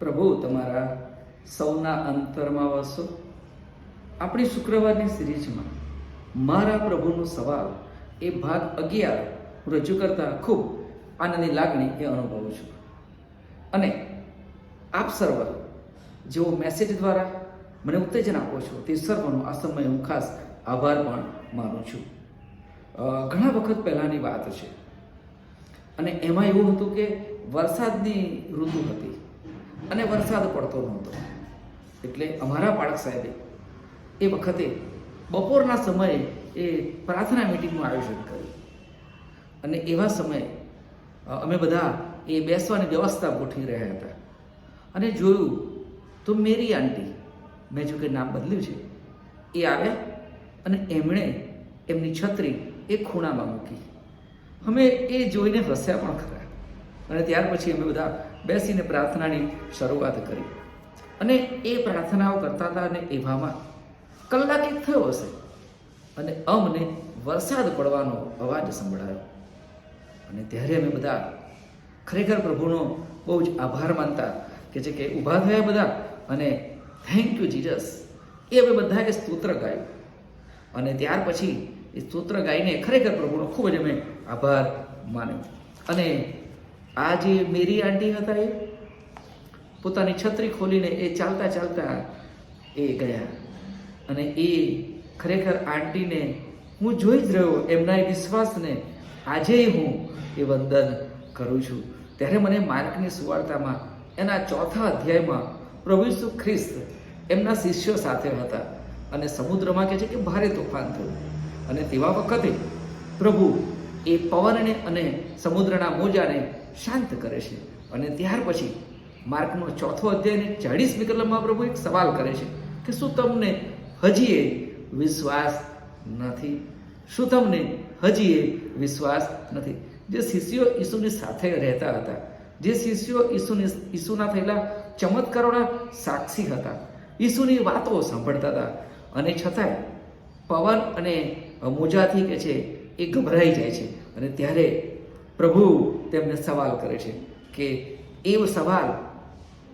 પ્રભુ, તમારા સૌના અંતરમાં વસો. આપણી શુક્રવારની સિરીઝમાં મારા પ્રભુનો સવાલ એ ભાગ અગિયાર હું રજૂ કરતા ખૂબ આનંદની લાગણી એ અનુભવું છું. અને આપ સર્વ જેવો મેસેજ દ્વારા મને ઉત્તેજન આપો છો તે સર્વનો આ સમયે હું ખાસ આભાર પણ માનું છું. ઘણા વખત પહેલાંની વાત છે. અને એમાં એવું હતું કે વરસાદની ઋતુ હતી. અને વરસાદ પડતો નહોતો. એટલે અમારા પાળક સાહેબે એ વખતે બપોરના સમયે એ પ્રાર્થના મિટિંગનું આયોજન કર્યું. અને એવા સમયે અમે બધા એ બેસવાની વ્યવસ્થા ગોઠવી રહ્યા હતા. અને જોયું તો મેરી આંટી, મેં જો કે નામ બદલ્યું છે, એ આવ્યા અને એમણે એમની છત્રી એ ખૂણામાં મૂકી. અમે એ જોઈને હસ્યા પણ ખરા. અને ત્યાર પછી અમે બધા બેસીને પ્રાર્થનાની શરૂઆત કરી. અને એ પ્રાર્થનાઓ કરતા હતા અને એવામાં કલાક એક થયો હશે અને અમને વરસાદ પડવાનો અવાજ સંભળાયો. અને ત્યારે અમે બધા ખરેખર પ્રભુનો બહુ જ આભાર માનતા કે જે કે ઊભા થયા બધા અને થેન્ક યુ જીજસ એ અમે બધાએ સ્તોત્ર ગાયું. અને ત્યાર પછી એ સ્તોત્ર ગાઈને ખરેખર પ્રભુનો ખૂબ જ અમે આભાર માન્યો. અને આ જે મેરી આંટી હતા એ. પોતાની છત્રી ખોલીને એ ચાલતા ચાલતા એ ગયા. અને એ ખરેખર આંટીને હું જોઈ જ રહ્યો એમના એ વિશ્વાસને આજે હું એ વંદન કરું છું. ત્યારે મને માર્કની સુવાર્તામાં, એના ચોથા અધ્યાયમાં પ્રભુ ઈસુ ખ્રિસ્ત એમના શિષ્યો સાથે હતા. અને સમુદ્રમાં કહે છે કે ભારે તોફાન થયું. અને તેવા વખતે પ્રભુ એ પવનને અને સમુદ્રના મોજાને શાંત કરે છે. અને ત્યાર પછી માર્કનો ચોથો અધ્યાય ચાળીસ કલમમાં મહાપ્રભુ એક સવાલ કરે છે કે શું તમને હજી એ વિશ્વાસ નથી? શું તમને હજી એ વિશ્વાસ નથી? જે શિષ્યો ઈસુની સાથે રહેતા હતા, જે શિષ્યો ઈસુની ઈસુના થયેલા ચમત્કારોના સાક્ષી હતા, ઈસુની વાતો સાંભળતા હતા. અને છતાંય પવન અને મોજાથી કે છે એ ગભરાઈ જાય છે. અને ત્યારે પ્રભુ તેમને સવાલ કરે છે કે એ સવાલ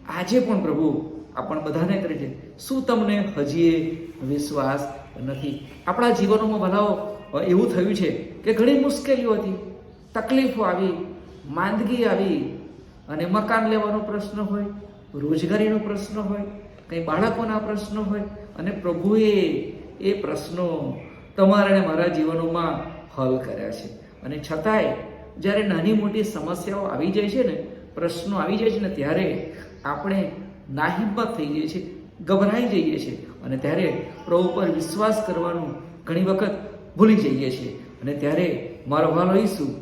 આજે પણ પ્રભુ આપણ બધાને કરે છે. શું તમને હજી એ વિશ્વાસ નથી? આપણા જીવનોમાં ભલાઓ એવું થયું છે કે ઘણી મુશ્કેલીઓ હતી, તકલીફો આવી, માંદગી આવી અને મકાન લેવાનો પ્રશ્ન હોય, રોજગારીનો પ્રશ્ન હોય, કંઈ બાળકોના પ્રશ્નો હોય અને પ્રભુએ એ પ્રશ્નો તમારા અને મારા જીવનોમાં હલ કર્યા છે. અને છતાંય જ્યારે નાની મોટી સમસ્યાઓ આવી જાય છે ને, પ્રશ્નો આવી જાય છે ને, ત્યારે આપણે નાહિંમત થઈ જઈએ છીએ, ગભરાઈ જઈએ છીએ અને ત્યારે પ્રભુ પર વિશ્વાસ કરવાનું ઘણી વખત ભૂલી જઈએ છીએ. અને ત્યારે મારો વાલો ઈસુ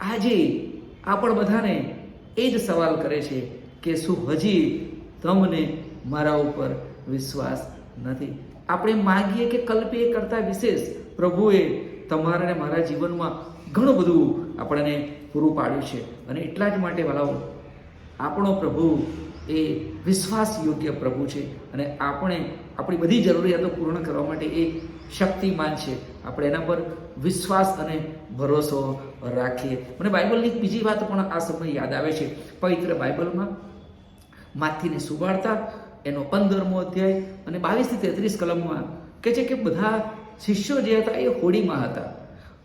આજે આપણ બધાને એ જ સવાલ કરે છે કે શું હજી તમને મારા ઉપર વિશ્વાસ નથી? આપણે માગીએ કે કલ્પીએ કરતાં વિશેષ પ્રભુએ તમારા અને મારા જીવનમાં ઘણું બધું આપણને પૂરું પાડ્યું છે. અને એટલા જ માટે વાલાઓ, આપણો પ્રભુ એ વિશ્વાસ યોગ્ય પ્રભુ છે અને આપણે આપણી બધી જરૂરિયાતો પૂર્ણ કરવા માટે એ શક્તિમાન છે. આપણે એના પર વિશ્વાસ અને ભરોસો રાખીએ. મને બાઇબલની બીજી વાત પણ આ સમય યાદ આવે છે. પવિત્ર બાઇબલમાં માથીને સુવાર્તા એનો પંદરમો અધ્યાય અને બાવીસથી તેત્રીસ કલમમાં કે છે કે બધા શિષ્યો જે હતા એ હોડીમાં હતા.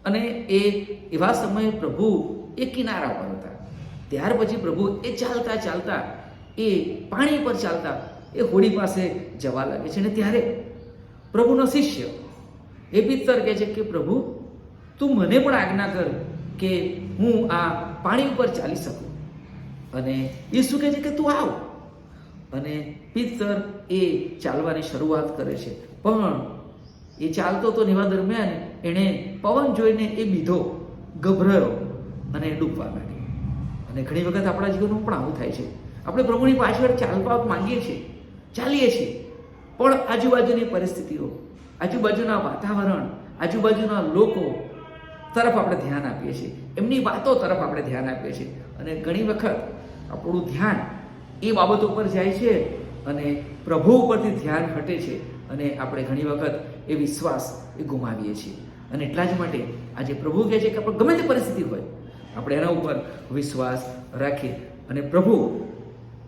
અને એ એવા સમયે પ્રભુ એ કિનારા પર હતા. ત્યાર પછી પ્રભુ એ ચાલતા ચાલતા, એ પાણી પર ચાલતા એ હોડી પાસે જવા લાગે છે. અને ત્યારે પ્રભુનો શિષ્ય એ પિત્તર કહે છે કે, પ્રભુ, તું મને પણ આજ્ઞા કર કે હું આ પાણી ઉપર ચાલી શકું. અને ઈસુ કહે છે કે, તું આવ. અને પિત્તર એ ચાલવાની શરૂઆત કરે છે. પણ એ ચાલતો તો એવા દરમિયાન એણે પવન જોઈને એ બીધો ગભરાયો અને ડૂબવા લાગ્યો અને ઘણી વખત આપણા જીવનમાં પણ આવું થાય છે. આપણે પ્રભુની પાછળ ચાલવા માંગીએ છીએ, ચાલીએ છીએ. પણ આજુબાજુની પરિસ્થિતિઓ, આજુબાજુના વાતાવરણ, આજુબાજુના લોકો તરફ આપણે ધ્યાન આપીએ છીએ. એમની વાતો તરફ આપણે ધ્યાન આપીએ છીએ. અને ઘણી વખત આપણું ધ્યાન એ બાબતો પર જાય છે અને પ્રભુ ઉપરથી ધ્યાન હટે છે. અને આપણે ઘણી વખત એ વિશ્વાસ એ ગુમાવીએ છીએ. અને એટલા જ માટે આજે પ્રભુ કહે છે કે આપણે ગમે તે પરિસ્થિતિ હોય, આપણે એના ઉપર વિશ્વાસ રાખીએ. અને પ્રભુ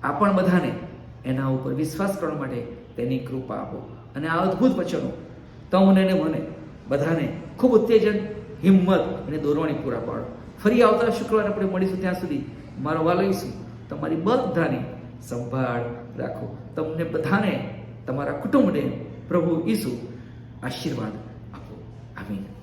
આપણ બધાને એના ઉપર વિશ્વાસ કરવા માટે તેની કૃપા આપો. અને આ અદ્ભુત વચનો તમને ને મને બધાને ખૂબ ઉત્તેજન, હિંમત અને દોરવાણી પૂરા પાડો. ફરી આવતા શુક્રવારે આપણે મળીશું ત્યાં સુધી. મારો વાલ લઈશું તમારી બધાની સંભાળ રાખો. તમને બધાને તમારા કુટુંબને પ્રભુ ઈસુ ashirvada a avin